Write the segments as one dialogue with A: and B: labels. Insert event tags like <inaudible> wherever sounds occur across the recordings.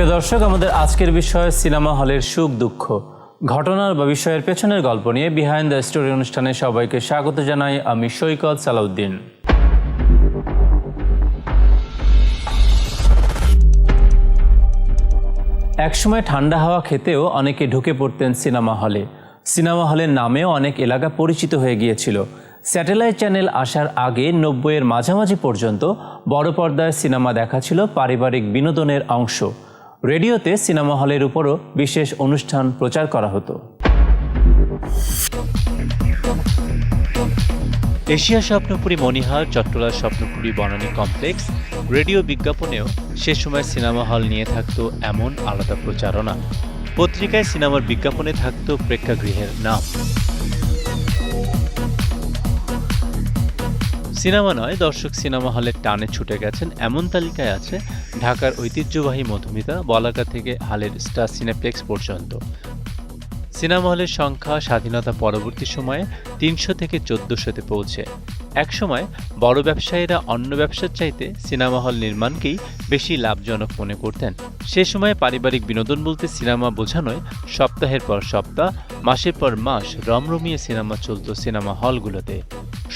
A: প্রিয় দর্শক, আমাদের আজকের বিষয় সিনেমা হলের সুখ দুঃখ। ঘটনার বা বিষয়ের পেছনের গল্প নিয়ে বিহাইন্ড দ্য স্টোরি অনুষ্ঠানে সবাইকে স্বাগত জানাই আমি সৈকত সালাউদ্দিন। একসময় ঠান্ডা হাওয়া খেতেও অনেকে ঢুকে পড়তেন সিনেমা হলে। সিনেমা হলের নামেও অনেক এলাকা পরিচিত হয়ে গিয়েছিল। স্যাটেলাইট চ্যানেল আসার আগে নব্বইয়ের মাঝামাঝি পর্যন্ত বড় পর্দায় সিনেমা দেখা ছিল পারিবারিক বিনোদনের অংশ। রেডিওতে সিনেমা হলের উপরও বিশেষ অনুষ্ঠান প্রচার করা হতো।
B: Asia Swapnapuri Monihar Chattala Swapnapuri Banani complex, radio বিজ্ঞাপনেও সে সময় সিনেমা হল নিয়ে থাকতো এমন আলাদা প্রচারণা। পত্রিকায় সিনেমার বিজ্ঞাপনে থাকত প্রেক্ষাগৃহের নাম। সিনেমা নয়, দর্শক সিনেমা হলের টানে ছুটে গেছেন। এমন তালিকায় আছে ঢাকার ঐতিহ্যবাহী মধুমিতা, বলাকা থেকে হালের স্টার সিনেপ্লেক্স পর্যন্ত। সিনেমা হলের সংখ্যা স্বাধীনতা পরবর্তী সময়ে তিনশো থেকে চোদ্দশোতে পৌঁছে। একসময় বড় ব্যবসায়ীরা অন্য ব্যবসার চাইতে সিনেমা হল নির্মাণকেই বেশি লাভজনক মনে করতেন। সে সময়ে পারিবারিক বিনোদন বলতে সিনেমা বোঝানোয় সপ্তাহের পর সপ্তাহ, মাসের পর মাস রমরমিয়ে সিনেমা চলত সিনেমা হলগুলোতে।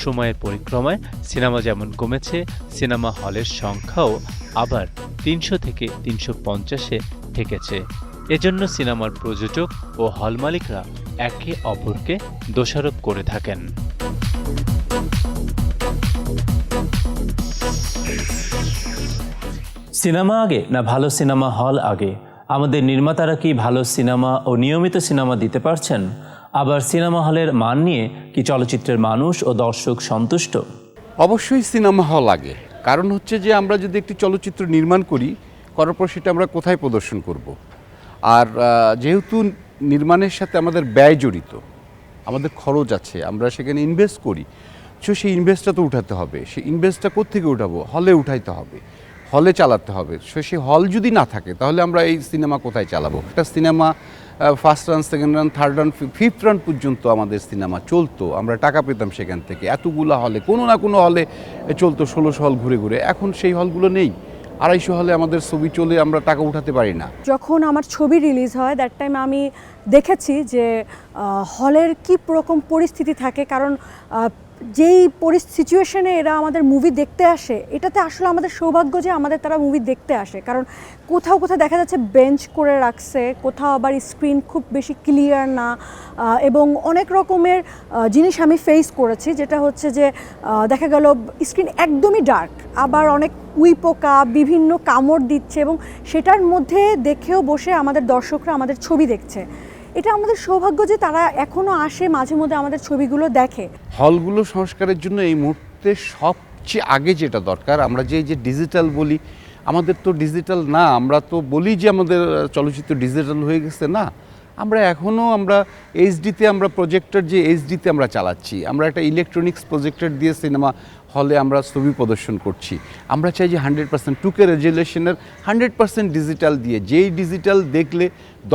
B: সময়ের পরিক্রমায় সিনেমা যেমন কমেছে, সিনেমা হলের সংখ্যাও আবার তিনশো থেকে তিনশো পঞ্চাশে ঠেকেছে। এজন্য সিনেমার প্রযোজক ও হল মালিকরা একে অপরকে দোষারোপ করে থাকেন।
A: সিনেমা আগে না ভালো সিনেমা হল আগে? আমাদের নির্মাতারা কি ভালো সিনেমা ও নিয়মিত সিনেমা দিতে পারছেন? আবার সিনেমা হলের মান নিয়ে কি চলচ্চিত্রের মানুষ ও দর্শক সন্তুষ্ট?
C: অবশ্যই সিনেমা হল আগে। কারণ হচ্ছে যে আমরা যদি একটি চলচ্চিত্র নির্মাণ করি করার পর সেটা আমরা কোথায় প্রদর্শন করব। আর যেহেতু নির্মাণের সাথে আমাদের ব্যয় জড়িত, আমাদের খরচ আছে, আমরা সেখানে ইনভেস্ট করি সো সেই ইনভেস্টটা তো উঠাতে হবে, সেই ইনভেস্টটা কোত্থেকে উঠাবো? হলে উঠাইতে হবে হলে চালাতে হবে, সো সেই হল যদি না থাকে, তাহলে আমরা এই সিনেমা কোথায় চালাবো? একটা cinema first run second run third run fifth run পর্যন্ত আমাদের সিনেমা চলতো, আমরা টাকা পেতাম সেখান থেকে, এতগুলো হলে কোনো না কোনো হলে চলতো, ষোলোশো হল ঘুরে ঘুরে, এখন সেই হলগুলো নেই। আড়াইশো হলে আমাদের ছবি চলে আমরা টাকা উঠাতে পারি না।
D: যখন আমার ছবি রিলিজ হয় দ্যাট টাইম আমি দেখেছি যে হলের কি রকম পরিস্থিতি থাকে, কারণ যেই সিচুয়েশনে এরা আমাদের মুভি দেখতে আসে, এটাতে আসলে আমাদের সৌভাগ্য যে আমাদের তারা মুভি দেখতে আসে। কারণ কোথাও কোথাও দেখা যাচ্ছে বেঞ্চ করে রাখছে, কোথাও আবার স্ক্রিন খুব বেশি ক্লিয়ার না এবং অনেক রকমের জিনিস আমি ফেস করেছি, যেটা হচ্ছে যে দেখা গেল স্ক্রিন একদমই ডার্ক আবার অনেক উই পোকা, বিভিন্ন কামড় দিচ্ছে, এবং সেটার মধ্যে দেখেও বসে আমাদের দর্শকরা আমাদের ছবি দেখছে। এটা আমাদের সৌভাগ্য যে তারা এখনও আসে, মাঝে মধ্যে আমাদের ছবিগুলো দেখে।
C: হলগুলো সংস্কারের জন্য এই মুহূর্তে সবচেয়ে আগে যেটা দরকার, আমরা যে যে ডিজিটাল বলি, আমাদের তো ডিজিটাল না, আমরা তো বলি যে আমাদের চলচ্চিত্র ডিজিটাল হয়ে গেছে না। আমরা এখনও আমরা এইচডিতে আমরা প্রজেক্টর যে এইচডিতে আমরা চালাচ্ছি। আমরা একটা ইলেকট্রনিক্স প্রজেক্টর দিয়ে সিনেমা হলে আমরা ছবি প্রদর্শন করছি। আমরা চাই যে হান্ড্রেড পার্সেন্ট টুকে রেজুলেশনের হান্ড্রেড পার্সেন্ট ডিজিটাল দিয়ে যেই ডিজিটাল দেখলে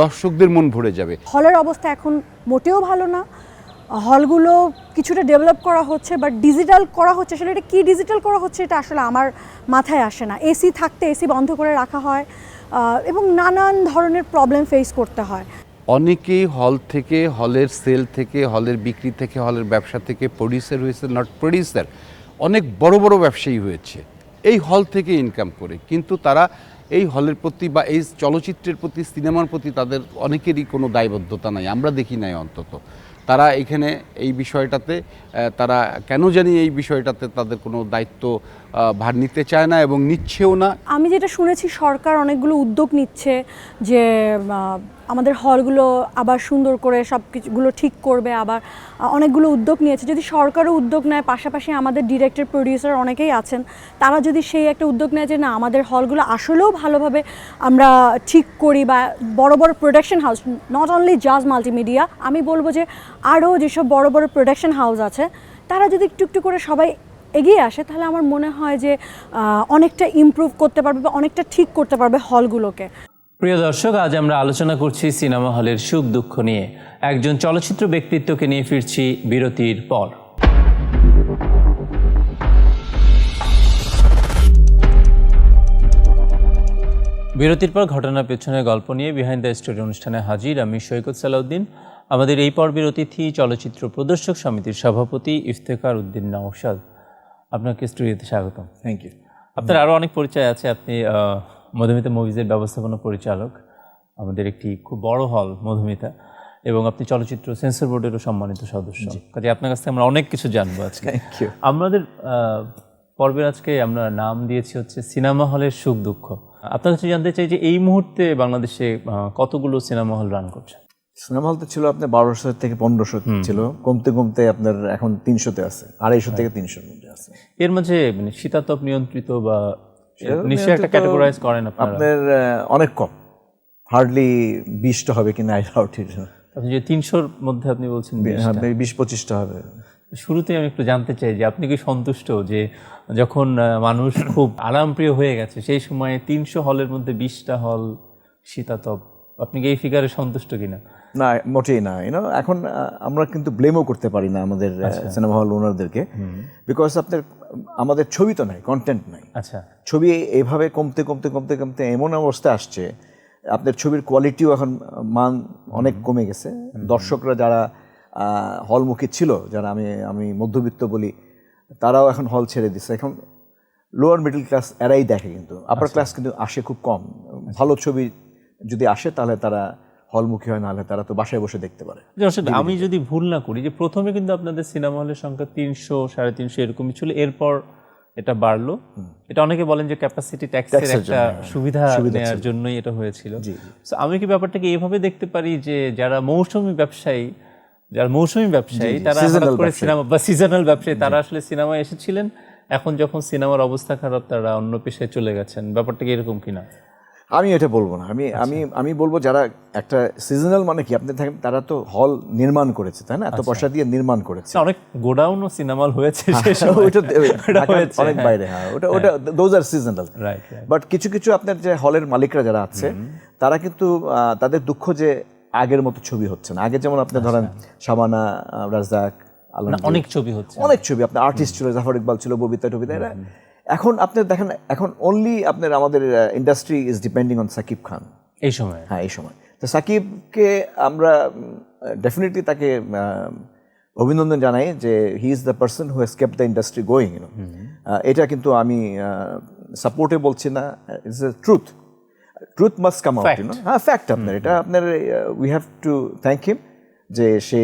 C: দর্শকদের মন ভরে যাবে।
D: হলের অবস্থা এখন মোটেও ভালো না। হলগুলো কিছুটা ডেভেলপ করা হচ্ছে বাট ডিজিটাল করা হচ্ছে। আসলে এটা কী ডিজিটাল করা হচ্ছে এটা আসলে আমার মাথায় আসে না। এসি থাকতে এসি বন্ধ করে রাখা হয় এবং নানান ধরনের প্রবলেম ফেস করতে হয়।
C: অনেকেই হল থেকে হলের সেল থেকে হলের বিক্রি থেকে হলের ব্যবসা থেকে প্রডিউসার হয়েছে নট প্রডিউসার অনেক বড় বড় ব্যবসায়ী হয়েছে। এই হল থেকে ইনকাম করে। কিন্তু তারা এই হলের প্রতি বা এই চলচ্চিত্রের প্রতি, সিনেমার প্রতি তাদের অনেকেরই কোনো দায়বদ্ধতা নাই। আমরা দেখি নাই অন্তত। তারা এখানে এই বিষয়টাতে তারা কেন জানি এই বিষয়টাতে তাদের কোনো দায়িত্ব ভার নিতে চায় না এবং নিচ্ছেও না।
D: আমি যেটা শুনেছি, সরকার অনেকগুলো উদ্যোগ নিচ্ছে যে আমাদের হলগুলো আবার সুন্দর করে সব কিছুগুলো ঠিক করবে, আবার অনেকগুলো উদ্যোগ নিয়েছে। যদি সরকারও উদ্যোগ নেয়, পাশাপাশি আমাদের ডিরেক্টর প্রডিউসার অনেকেই আছেন, তারা যদি সেই একটা উদ্যোগ নেয় যে, না, আমাদের হলগুলো আসলেও ভালোভাবে আমরা ঠিক করি বা বড় বড় production house not only Jaaz multimedia আমি বলব যে, আরও যেসব বড় বড় প্রোডাকশন হাউস আছে, তারা যদি একটু একটু করে সবাই এগিয়ে আসে, তাহলে আমার মনে হয় যে অনেকটা ইমপ্রুভ করতে পারবে বা অনেকটা ঠিক করতে পারবে হলগুলোকে।
A: প্রিয় দর্শক আজ আমরা আলোচনা করছি সিনেমা হলের সুখ দুঃখ নিয়ে। একজন চলচ্চিত্র ব্যক্তিত্বকে নিয়ে ফিরছি বিরতির পর। বিরতির পর ঘটনার পেছনে গল্প নিয়ে বিহাইন্ড দ্য স্টোরি অনুষ্ঠানে হাজির আমি সৈকত সালাউদ্দিন। আমাদের এই পর্বের অতিথি চলচ্চিত্র প্রদর্শক সমিতির সভাপতি ইফতেখার উদ্দিন নওশাদ। আপনাকে স্টুডিওতে স্বাগতম।
E: থ্যাংক ইউ
A: আপনার আরও অনেক পরিচয় আছে আপনি মধুমিতা মুভিজের ব্যবস্থাপনা পরিচালক আমাদের একটি খুব বড় হল মধুমিতা এবং আপনি চলচ্চিত্র সেন্সর বোর্ডেরও সম্মানিত সদস্য। কাজে আপনার কাছ থেকে আমরা অনেক কিছু জানব আজকে। আমাদের পর্বের আজকে আমরা নাম দিয়েছি হচ্ছে সিনেমা হলের সুখ দুঃখ। আপনার কাছে জানতে চাই যে এই মুহূর্তে বাংলাদেশে কতগুলো সিনেমা হল রান করছে?
E: সিনেমা হল তো ছিল আপনার বারোশো থেকে পনেরোশো ছিল। কমতে কমতে আপনার এখন তিনশোতে আছে আড়াইশো থেকে তিনশোর মধ্যে আছে।
A: এর মাঝে মানে শীতাতপ নিয়ন্ত্রিত বা নিশ্চয়ই একটা ক্যাটাগরাইজ করেন আপনার।
E: অনেক কম। হার্ডলি বিশটা হবে কিনা আই ডাউট ইট
A: আপনি যে তিনশোর মধ্যে আপনি বলছেন
E: বিশ পঁচিশটা হবে।
A: শুরুতে আমি একটু জানতে চাই যে আপনি কি সন্তুষ্ট যে যখন মানুষ খুব আরামপ্রিয় হয়ে গেছে সেই সময়ে তিনশো হলের মধ্যে বিশটা হল শীতাতপ আপনি কি এই ফিগারে সন্তুষ্ট কিনা?
E: না মোটেই না। ইউনো এখন আমরা কিন্তু ব্লেমও করতে পারি না আমাদের সিনেমা হল ওনারদেরকে বিকজ আপনার আমাদের ছবি তো নাই কন্টেন্ট নাই।
A: আচ্ছা।
E: ছবি এভাবে কমতে কমতে কমতে কমতে এমন অবস্থা আসছে আপনার ছবির কোয়ালিটিও এখন মান অনেক কমে গেছে। দর্শকরা যারা হলমুখী ছিল যারা আমি আমি মধ্যবিত্ত বলি তারাও এখন হল ছেড়ে দিচ্ছে এখন লোয়ার মিডল ক্লাস এরাই দেখে কিন্তু। আপার ক্লাস কিন্তু আসে খুব কম। ভালো ছবি যদি আসে তাহলে তারা হলমুখী হয় নাহলে তারা তো বাসায় বসে দেখতে পারে।
A: আমি যদি ভুল না করি যে প্রথমে কিন্তু আপনাদের সিনেমা হলের সংখ্যা তিনশো সাড়ে তিনশো এরকমই ছিল এরপর এটা বাড়লো। এটা অনেকে বলেন যে ক্যাপাসিটি ট্যাক্সের একটা
E: হ্যাঁ।
A: সুবিধা নেওয়ার জন্যই এটা হয়েছিল। আমি কি ব্যাপারটাকে এইভাবে দেখতে পারি যে যারা মৌসুমী ব্যবসায়ী যারা মৌসুমী ব্যবসায়ী তারা করে সিনেমা বা সিজনাল ব্যবসায়ী তারা আসলে সিনেমায় এসেছিলেন এখন যখন সিনেমার অবস্থা খারাপ তারা অন্য পেশায় চলে গেছেন। ব্যাপারটা কি এরকম কিনা?
E: আমি এটা বলব না। আমি আমি আমি বলব যারা একটা সিজনাল মানে কি আপনি দেখেন তারা তো হল নির্মাণ করেছে তাই না? এত পয়সা দিয়ে নির্মাণ করেছে।
A: অনেক গোডাউন ও সিনেমা হয়েছে ওটা <laughs>
E: অনেক
A: হ্যাঁ।
E: বাইরে হ্যাঁ ওটা ওটা দোজ আর সিজনাল. বাট কিছু কিছু আপনার যে হলের মালিকরা যারা আছে তারা কিন্তু তাদের দুঃখ যে আগের মতো ছবি হচ্ছে না। আগে যেমন আপনি ধরেন শাবানা আহ, রাজাক
A: অনেক ছবি হচ্ছে।
E: অনেক ছবি আপনার আর্টিস্ট ছিল জাফর ইকবাল ছিল ববিতা টবিতা এরা এখন আপনি দেখেন এখন অনলি আপনার আমাদের industry is depending on Shakib Khan.
A: এই সময়।
E: হ্যাঁ এই সময়। তো সাকিবকে আমরা ডেফিনেটলি তাকে অভিনন্দন জানাই যে he is the person who has kept the industry going you know এটা কিন্তু আমি সাপোর্টে বলছি না। It's a truth truth must come out you know হ্যাঁ ফ্যাক্ট আপনার। এটা আপনার we have to thank him যে সে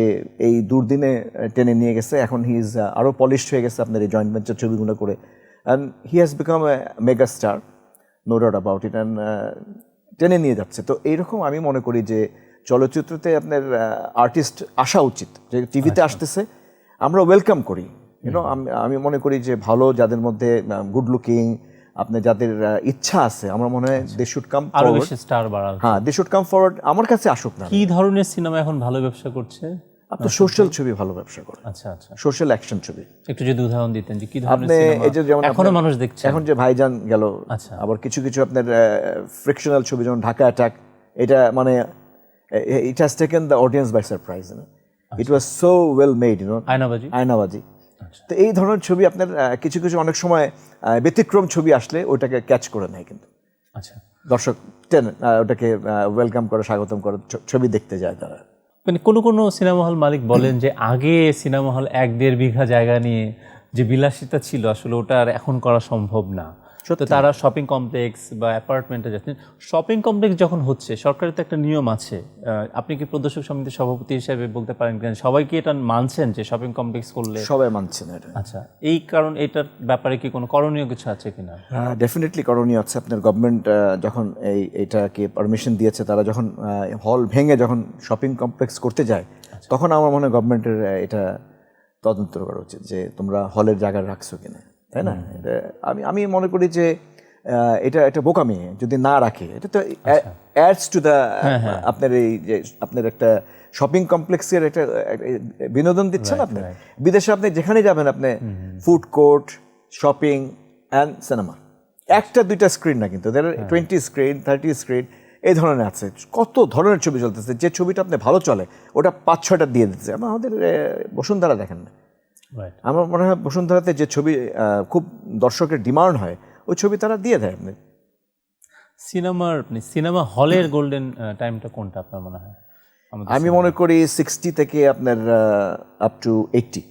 E: এই দুর্দিনে টেনে নিয়ে গেছে। এখন হি ইজ আরও পলিশড হয়ে গেছে আপনার এই জয়েন্ট ভেঞ্চার ছবিগুলো করে। And he has become a mega star no doubt about it and টেনে নিয়ে যাচ্ছে। তো এইরকম আমি মনে করি যে চলচ্চিত্রতে আপনার আর্টিস্ট আসা উচিত। যে টিভিতে আসতেছে আমরা ওয়েলকাম করি। ইউনো আমি মনে করি যে ভালো যাদের মধ্যে গুড লুকিং আপনার যাদের ইচ্ছা আছে আমার মনে হয় দে শুড কাম
A: আরও বেশি স্টার বাড়াল।
E: হ্যাঁ দে শুড কাম ফরওয়ার্ড আমার কাছে আসুক না।
A: কি ধরনের সিনেমা এখন ভালো ব্যবসা করছে?
E: আপনার সোশ্যাল ছবি ভালো ব্যবসা করে
A: আচ্ছা আচ্ছা।
E: সোশ্যাল অ্যাকশন ছবি।
A: একটু যদি উদাহরণ দিতেন যে কি ধরনের
E: আপনি
A: সিনেমা
E: এই যে যেমন এখনও
A: মানুষ দেখছে?
E: এখন যে ভাইজান গেল
A: আচ্ছা।
E: আবার কিছু কিছু আপনার ফ্রিকশনাল ছবি যেমন ঢাকা অ্যাটাক এটা মানে it has taken the audience by surprise it was so well made you know
A: Aynabaji?
E: Aynabaji.
A: আচ্ছা।
E: তো এই ধরনের ছবি আপনার কিছু কিছু অনেক সময় ব্যতিক্রম ছবি আসলে ওটাকে ক্যাচ করে নেয় কিন্তু।
A: আচ্ছা।
E: দর্শক টেন ওটাকে ওয়েলকাম করে স্বাগতম করে ছবি দেখতে যায় তারা।
A: মানে কোনো কোনো সিনেমা হল মালিক বলেন যে আগে সিনেমা হল এক দেড় বিঘা জায়গা নিয়ে যে বিলাসিতা ছিল, আসলে ওটা আর এখন করা সম্ভব না। তো তারা শপিং কমপ্লেক্স বা অ্যাপার্টমেন্টে যাচ্ছেন। শপিং কমপ্লেক্স যখন হচ্ছে সরকারের তো একটা নিয়ম আছে। আপনি কি প্রদর্শক সমিতির সভাপতি হিসেবে বলতে পারেন কেন? সবাই কি এটা মানছেন যে শপিং কমপ্লেক্স করলে?
E: সবাই মানছেন এটা।
A: আচ্ছা এই কারণ এটার ব্যাপারে কি কোনো করণীয় কিছু আছে কিনা?
E: ডেফিনেটলি করণীয় আছে। আপনার গভর্নমেন্ট যখন এই এটাকে পারমিশন দিয়েছে তারা যখন হল ভেঙে যখন শপিং কমপ্লেক্স করতে যায় তখন আমার মনে হয় গভর্নমেন্টের এটা তদন্ত করা উচিত যে তোমরা হলের জায়গা রাখছো কিনা। তাই না? এটা আমি আমি মনে করি যে এটা একটা বোকামি যদি না রাখে এটা তো অ্যাডস টু দ্য আপনার এই যে আপনার একটা শপিং কমপ্লেক্সের একটা বিনোদন দিচ্ছেন আপনি? বিদেশে আপনি যেখানে যাবেন আপনি food court shopping and cinema একটা দুইটা স্ক্রিন না কিন্তু টোয়েন্টি স্ক্রিন থার্টি স্ক্রিন এই ধরনের আছে। কত ধরনের ছবি চলতেছে যে ছবিটা আপনি ভালো চলে ওটা পাঁচ ছয়টা দিয়ে দিচ্ছে আমাদের বসুন্ধরা দেখেন না। আমার মনে হয় বসুন্ধরাতে যে ছবি খুব দর্শকের ডিমান্ড হয় ওই ছবি তারা দিয়ে দেয়। আপনি
A: সিনেমার মানে সিনেমা হলের গোল্ডেন টাইমটা কোনটা আপনার মনে হয়?
E: আমি মনে করি সিক্সটি থেকে আপনার আপ টু এইটটি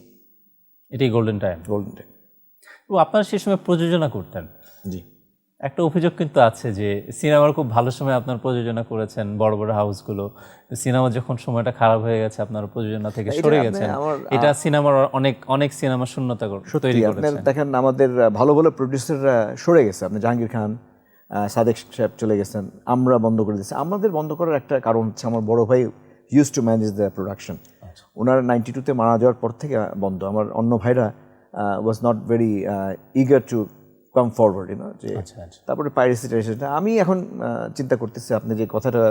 A: এটি গোল্ডেন টাইম
E: গোল্ডেন টাইম
A: ও আপনারা সেই সময় প্রযোজনা করতেন।
E: জি।
A: একটা অভিযোগ কিন্তু আছে যে সিনেমার খুব ভালো সময় আপনার প্রযোজনা করেছেন বড় বড় হাউসগুলো। সিনেমা যখন সময়টা খারাপ হয়ে গেছে আপনার প্রযোজনা থেকে সরে গেছেন। এটা সিনেমার অনেক অনেক সিনেমা শূন্যতা তৈরি করেছে
E: দেখেন আমাদের ভালো ভালো প্রডিউসাররা সরে গেছে। আপনি জাহাঙ্গীর খান সাদেক সাহেব চলে গেছেন আমরা বন্ধ করে দিয়েছি। আমাদের বন্ধ করার একটা কারণ হচ্ছে আমার বড় ভাই use to manage the production owner ninety টুতে মারা যাওয়ার পর থেকে বন্ধ। আমার অন্য ভাইরা was not very eager to come forward you know যে
A: আচ্ছা আচ্ছা।
E: তারপরে পাইরেসি টাইরেসিটা আমি এখন চিন্তা করতেছি আপনি যে কথাটা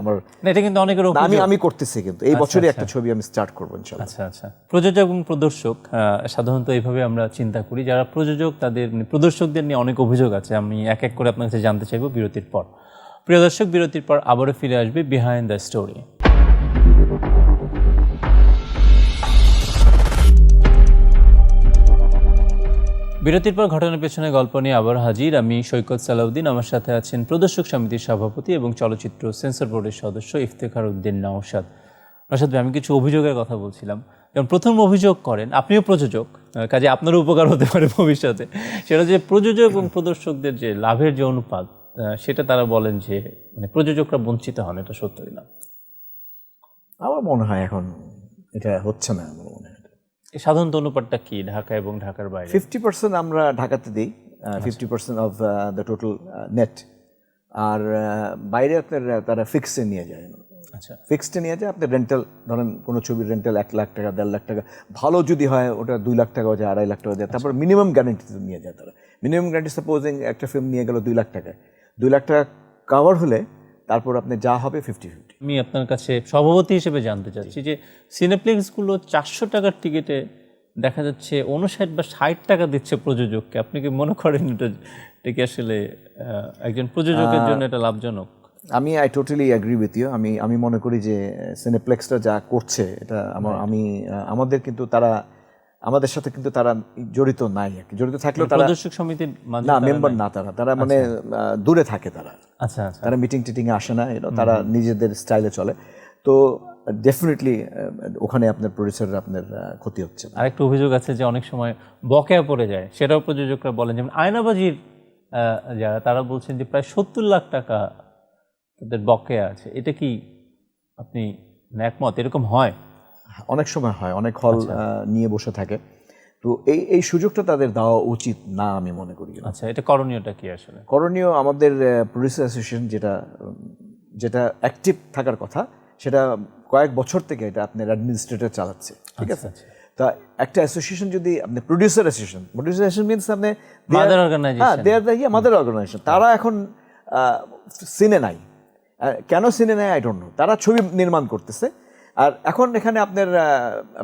E: আমার
A: না, এটা কিন্তু অনেকের
E: আমি আমি করতেছি কিন্তু। এই বছরই একটা ছবি আমি স্টার্ট করব ইনশাল্লাহ
A: আচ্ছা আচ্ছা। প্রযোজক এবং প্রদর্শক সাধারণত এইভাবে আমরা চিন্তা করি। যারা প্রযোজক তাদের মানে প্রদর্শকদের নিয়ে অনেক অভিযোগ আছে। আমি এক এক করে আপনার কাছে জানতে চাইব বিরতির পর। প্রিয় দর্শক বিরতির পর আবারও ফিরে আসবে বিহাইন্ড দ্য স্টোরি বিরতির পর ঘটনার পেছনে গল্প নিয়ে আবার হাজির। আমি সৈকত সালাউদ্দিন, আমার সাথে আছেন প্রদর্শক সমিতির সভাপতি এবং চলচ্চিত্র সেন্সর বোর্ডের সদস্য ইফতেখার উদ্দিন নওশাদ নওশাদ আমি কিছু অভিযোগের কথা বলছিলাম। যেমন প্রথম অভিযোগ করেন, আপনিও প্রযোজক কাজে আপনারও উপকার হতে পারে ভবিষ্যতে। সেটা যে প্রযোজক এবং প্রদর্শকদের যে লাভের যে অনুপাত সেটা তারা বলেন যে মানে প্রযোজকরা বঞ্চিত হন, এটা সত্য কিনা
E: আমার মনে হয় এখন এটা হচ্ছে না আমার মনে হয়
A: এই সাধারণত অনুপাতটা কি ঢাকা এবং ঢাকার বাইরে?
E: ফিফটি পার্সেন্ট আমরা ঢাকাতে দিই fifty percent of the total net আর বাইরে আপনার তারা ফিক্সডে নিয়ে যায়।
A: আচ্ছা।
E: ফিক্সডে নিয়ে যায় আপনি রেন্টাল ধরেন কোনো ছবির রেন্টাল এক লাখ টাকা দেড় লাখ টাকা। ভালো যদি হয় ওটা দুই লাখ টাকা যায় আড়াই লাখ টাকা যায়। তারপর মিনিমাম গ্যারেন্টি নিয়ে যায় তারা। মিনিমাম গ্যারেন্টি সাপোজিং একটা ফিল্ম নিয়ে গেল দুই লাখ টাকায়। দুই লাখ টাকা কাভার হলে তারপর আপনি যা হবে ফিফটি ফিফটি
A: আমি আপনার কাছে সভাপতি হিসেবে জানতে চাচ্ছি যে সিনেপ্লেক্সগুলো চারশো টাকার টিকিটে দেখা যাচ্ছে উনষাট বা ষাট টাকা দিচ্ছে প্রযোজককে। আপনি কি মনে করেন এটা এটা কি আসলে একজন প্রযোজকের জন্য এটা লাভজনক?
E: আমি I totally agree with you আমি আমি মনে করি যে সিনেপ্লেক্সটা যা করছে এটা আমার আমি আমাদের কিন্তু তারা আমাদের সাথে কিন্তু তারা জড়িত নাই আর কি। জড়িত থাকলেও তারা
A: প্রদর্শক সমিতির
E: না মেম্বার না তারা। তারা মানে দূরে থাকে তারা।
A: আচ্ছা আচ্ছা।
E: তারা মিটিং টিটিং আসে না তারা নিজেদের স্টাইলে চলে। তো ডেফিনেটলি ওখানে আপনার প্রডিউসার আপনার ক্ষতি হচ্ছে।
A: আরেকটা অভিযোগ আছে যে অনেক সময় বকেয়া পড়ে যায়। সেটাও প্রযোজকরা বলেন যেমন আয়নাবাজির যারা তারা বলছেন যে প্রায় সত্তর লাখ টাকা তাদের বকেয়া আছে। এটা কি আপনি একমত? এরকম হয়?
E: অনেক সময় হয় অনেক হল নিয়ে বসে থাকে। তো এই এই সুযোগটা তাদের দেওয়া উচিত না আমি মনে করি।
A: আচ্ছা এটা করণীয়টা কি আসলে?
E: করণীয় আমাদের প্রডিউসার অ্যাসোসিয়েশন যেটা যেটা অ্যাক্টিভ থাকার কথা সেটা কয়েক বছর থেকে এটা আপনার অ্যাডমিনিস্ট্রেটর চালাচ্ছে ঠিক আছে? তা একটা অ্যাসোসিয়েশন যদি আপনি producer association producer association means আপনি are- হ্যাঁ they are the mother organization তারা এখন সিনে নাই। কেন সিনে নেয় আই ডোন্ট নো তারা ছবি নির্মাণ করতেছে। আর এখন এখানে আপনার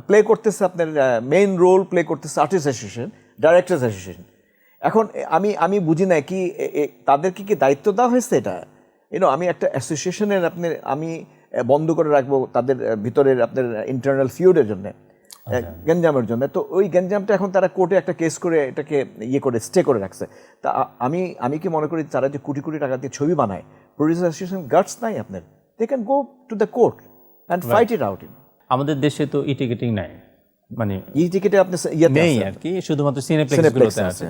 E: প্লে করতেছে আপনার মেইন রোল প্লে করতেছে আর্টিস্ট অ্যাসোসিয়েশন ডাইরেক্টার্স অ্যাসোসিয়েশন এখন আমি আমি বুঝি না কি তাদেরকে কি দায়িত্ব দেওয়া হয়েছে এটা? ইউনো আমি একটা অ্যাসোসিয়েশনের আপনার আমি বন্ধ করে রাখব তাদের ভিতরের আপনার ইন্টারনাল ফিউডের জন্য গেঞ্জামের জন্য। তো ওই গেঞ্জামটা এখন তারা কোর্টে একটা কেস করে এটাকে ইয়ে করে স্টে করে রাখছে। তা আমি আমি কি মনে করি তারা যে কোটি কোটি টাকা দিয়ে ছবি বানায় প্রডিউসার অ্যাসোসিয়েশন গার্ডস নাই আপনার? They can go to the court and fight it out
A: আমাদের দেশে তো ই টিকিটিং নাই। মানে
E: ই টিকিটে আপনি
A: নেই আর কি শুধুমাত্র সিনেপ্লেক্সগুলোতে আছে।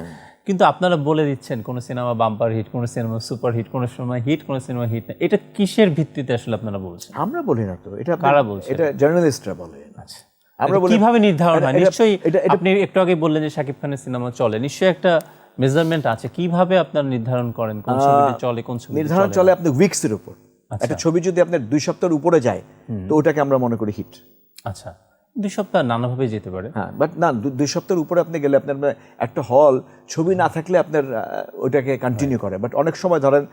A: কিন্তু আপনারা বলে দিচ্ছেন কোন সিনেমা বাম্পার হিট কোন সিনেমা সুপার হিট কোন সিনেমা হিট কোন সিনেমা হিট না এটা কিসের ভিত্তিতে আসলে আপনারা বলছেন?
E: আমরা বলি না তো এটা
A: কারা বলছে?
E: এটা জার্নালিস্টরা বলে।
A: আচ্ছা।
E: আমরা
A: কীভাবে নির্ধারণ হয়? নিশ্চয়ই আপনি একটু আগে বললেন যে শাকিব খানের সিনেমা চলে। নিশ্চয়ই একটা মেজারমেন্ট আছে। কীভাবে আপনারা নির্ধারণ করেন কোন ছবিতে চলে কোন ছবি
E: নির্ধারণ চলে? আপনি উইকসের উপর। একটা ছবি যদি আপনার দুই সপ্তাহের উপরে যায় তো ওটাকে আমরা মনে করি হিট
A: আচ্ছা। দুই সপ্তাহ নানাভাবে যেতে পারে।
E: হ্যাঁ বাট না দুই সপ্তাহের উপরে আপনি গেলে আপনার একটা হল ছবি না থাকলে আপনার ওটাকে কন্টিনিউ করে। বাট অনেক সময় ধরেন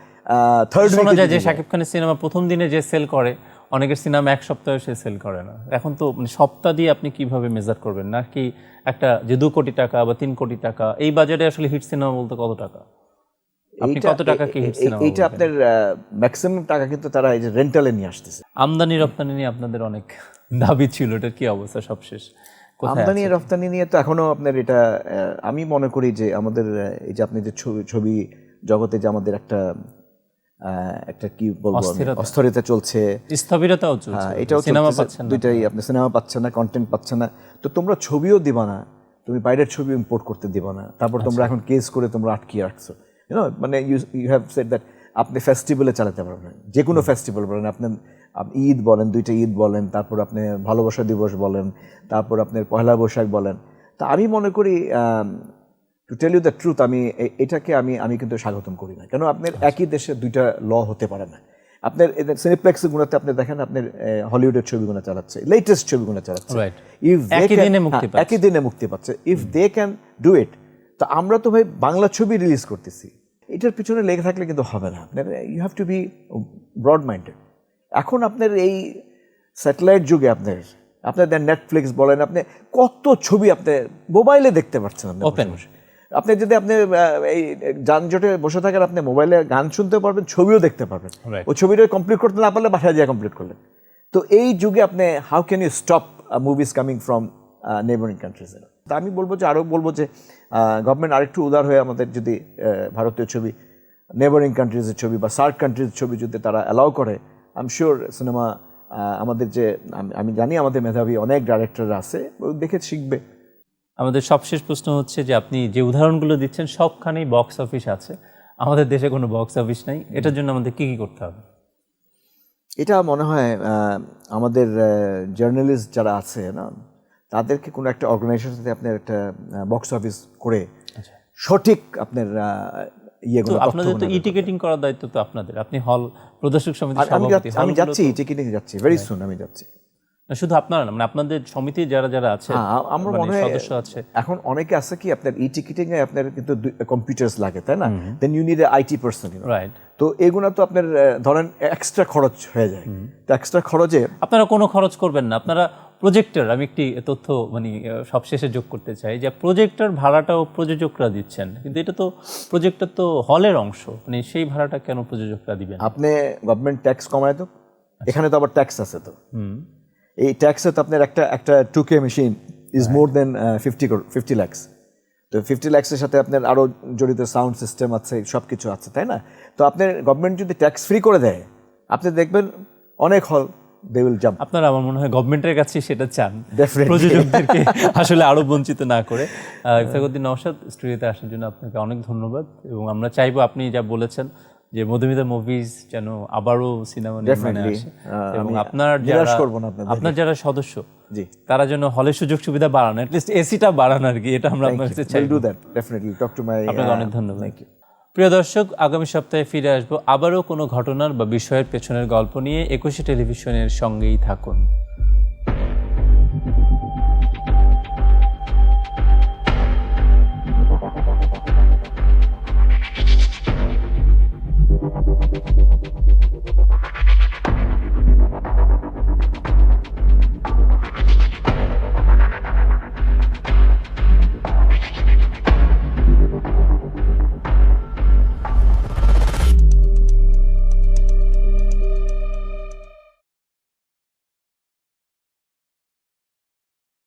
E: থার্ড
A: শোনা যায় যে শাকিব খানের সিনেমা প্রথম দিনে যে সেল করে অনেকের সিনেমা এক সপ্তাহে সে সেল করে না। এখন তো মানে সপ্তাহ দিয়ে আপনি কীভাবে মেজার করবেন? নাকি একটা যে দু কোটি টাকা বা তিন কোটি টাকা এই বাজারে আসলে হিট সিনেমা বলতে কত টাকা? আপনি কত টাকা কি
E: এইটা আপনার ম্যাক্সিমাম টাকা কিন্তু তারা এই যে রেন্টালে নিয়ে আসতেছে।
A: আমদানি রপ্তানি নিয়ে আপনাদের অনেক <laughs> দাবি ছিল এটার কি অবস্থা সবশেষ?
E: আমদানি রপ্তানি নিয়ে তো এখনও আপনার এটা আমি মনে করি যে আমাদের এই যে আপনি যে ছবি ছবি জগতে যে আমাদের একটা একটা কি বলব
A: অস্থিরতা।
E: চলছে।
A: স্থবিরতাও চলছে।
E: হ্যাঁ, এটাও
A: সিনেমা পাচ্ছেন না।
E: দুইটাই আপনি সিনেমা পাচ্ছে না কন্টেন্ট পাচ্ছে না। তো তোমরা ছবিও দিবা না। তুমি বাইরের ছবি ইম্পোর্ট করতে দিবা না। তারপর তোমরা
A: আচ্ছা।
E: এখন কেস করে তোমরা আটকিয়ে রাখছো। ইউনো মানে you you have set that আপনি ফেস্টিভ্যালে চালাতে পারবেন। যে কোনো ফেস্টিভ্যাল বলেন আপনি ঈদ বলেন দুইটা ঈদ বলেন তারপর আপনি ভালোবাসা দিবস বলেন তারপর আপনার পয়লা বৈশাখ বলেন। তা আমি মনে করি to tell you the truth আমি এটাকে আমি আমি কিন্তু স্বাগতম করি না। কেন? আপনার
A: আচ্ছা।
E: একই দেশে দুইটা ল হতে পারে না। আপনার সিনেপ্লেক্সগুলোতে আপনি দেখেন আপনার হলিউডের ছবিগুলো চালাচ্ছে লেটেস্ট ছবিগুলো চালাচ্ছে।
A: মুক্তি
E: হ্যাঁ, একই দিনে মুক্তি পাচ্ছে। If they can do it তো আমরা তো ভাই বাংলা ছবি রিলিজ করতেছি। এটার পিছনে লেগে থাকলে কিন্তু হবে না। আপনার you have to be broad minded এখন আপনার এই স্যাটেলাইট যুগে আপনার আপনাদের নেটফ্লিক্স বলেন আপনি কত ছবি আপনি মোবাইলে দেখতে পাচ্ছেন আপনি
A: Open.
E: আপনি যদি আপনি এই যানজটে বসে থাকেন আপনি মোবাইলে গান শুনতে পারবেন ছবিও দেখতে পারবেন. ওই ছবিটা কমপ্লিট করতে না পারলে বাসায় দিয়ে কমপ্লিট করলেন। তো এই যুগে আপনি how can you stop movies coming from neighbouring countries তা আমি বলব যে আরও বলব যে গভর্নমেন্ট আরেকটু উদার হয়ে আমাদের যদি ভারতীয় ছবি নেবারিং কান্ট্রিজের ছবি বা সার্ক কান্ট্রিজের ছবি যদি তারা অ্যালাউ করে আই এম শিওর সিনেমা আমাদের যে আমি- আমি জানি আমাদের মেধাবী অনেক ডাইরেক্টররা আছে দেখে শিখবে।
A: আমাদের সবশেষ প্রশ্ন হচ্ছে যে আপনি যে উদাহরণগুলো দিচ্ছেন সবখানেই বক্স অফিস আছে। আমাদের দেশে কোনো বক্স অফিস নাই। এটার জন্য আমাদের কী কী করতে হবে?
E: এটা মনে হয় আমাদের জার্নালিস্ট যারা আছে না তাদেরকে কোনো একটা অর্গানাইজেশনের সাথে আপনার একটা বক্স অফিস করে সঠিক আপনার ইয়েগুলো
A: আপনাদের তো ই টিকেটিং করার দায়িত্ব তো আপনাদের। আপনি হল প্রদর্শক সমিতির সভাপতি
E: আমি যাচ্ছি টিকিটিং যাচ্ছি ভেরি সুন আমি যাচ্ছি।
A: না, শুধু আপনারা না মানে আপনাদের সমিতির যারা যারা আছে
E: হ্যাঁ আমার
A: মানে
E: মনে হয়
A: সদস্য আছে।
E: এখন অনেকে আছে কি আপনার ই টিকিটিং এ আপনার কিন্তু কম্পিউটার্স লাগে তাই না? Then you need IT person
A: right
E: তো এগুলো তো আপনার ধরেন এক্সট্রা খরচ হয়ে যায়। তো এক্সট্রা খরচে
A: আপনারা কোনো খরচ করবেন না আপনারা প্রজেক্টর আমি একটি তথ্য মানে সবশেষে যোগ করতে চাই যে প্রজেক্টর ভাড়াটাও প্রযোজকরা দিচ্ছেন। কিন্তু এটা তো প্রজেক্টর তো হলের অংশ মানে সেই ভাড়াটা কেন প্রযোজকরা দিবেন?
E: আপনি গভর্নমেন্ট ট্যাক্স কমায় তো এখানে তো আবার ট্যাক্স আছে তো। এই ট্যাক্সে তো আপনার একটা একটা two K machine is more than fifty fifty lakhs তো ফিফটি ল্যাক্সের সাথে আপনার আরও জড়িত সাউন্ড সিস্টেম আছে সব কিছু আছে তাই না? তো আপনার গভর্নমেন্ট যদি ট্যাক্স ফ্রি করে দেয় আপনি দেখবেন অনেক হল দে উইল জাম্প
A: আপনারা আমার মনে হয় গভর্নমেন্টের কাছে সেটা চান। প্রযোজকদেরকে আসলে আরও বঞ্চিত না করে। ইফতাকুদ্দিন নওশাদ স্টুডিওতে আসার জন্য আপনাকে অনেক ধন্যবাদ এবং আমরা চাইব আপনি যা বলেছেন যে মধুমিতা মুভিজ যেন আবারও সিনেমা নির্মাণে আসে। এবং আপনার যারা আপনার যারা সদস্য
E: জি।
A: তারা যেন হলের সুযোগ সুবিধা বাড়ানো অ্যাটলিস্ট এসিটা বাড়ানো আর কি এটা আমরা আপনার কাছে চাইব।
E: Do that definitely talk to my
A: আপনাকে অনেক ধন্যবাদ। প্রিয় দর্শক, আগামী সপ্তাহে ফিরে আসব আবারও কোনো ঘটনার বা বিষয়ের পেছনের গল্প নিয়ে একুশে টেলিভিশনের সঙ্গেই থাকুন।